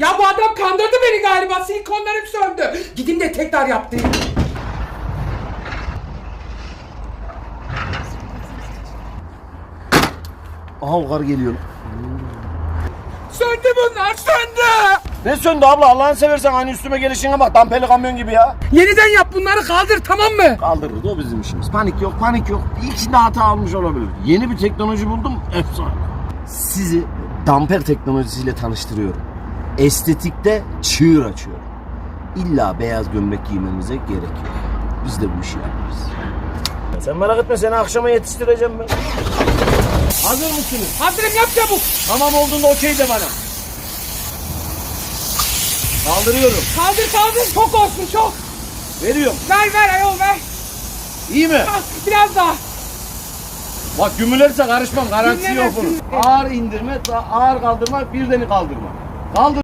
Ya bu adam kandırdı beni galiba. Silikonlarım söndü. Gidin de tekrar yaptırayım. Aha o kar geliyor. Söndü bunlar söndü. Ne söndü abla Allah'ını seversen hani üstüme gelişine bak. Dampeli kamyon gibi ya. Yeniden yap bunları kaldır tamam mı? Kaldırırız o bizim işimiz. Panik yok panik yok. İçinde hata almış olabilir. Yeni bir teknoloji buldum. Efsane. Sizi damper teknolojisiyle tanıştırıyorum. Estetikte çığır açıyorum. İlla beyaz gömlek giymenize gerek yok. Biz de bu işi yaparız. Sen merak etme seni akşama yetiştireceğim ben. Hazır mısınız? Hazırım yap çabuk. Tamam olduğunda okey de bana. Kaldırıyorum. Kaldır kaldır çok olsun çok. Veriyorum. Ver ver ayol ver. İyi mi? Ah, biraz daha. Bak gümülerse karışmam. Garantisi yok bunun. Ağır indirme, ağır kaldırma, birdeni kaldırma. Kaldır.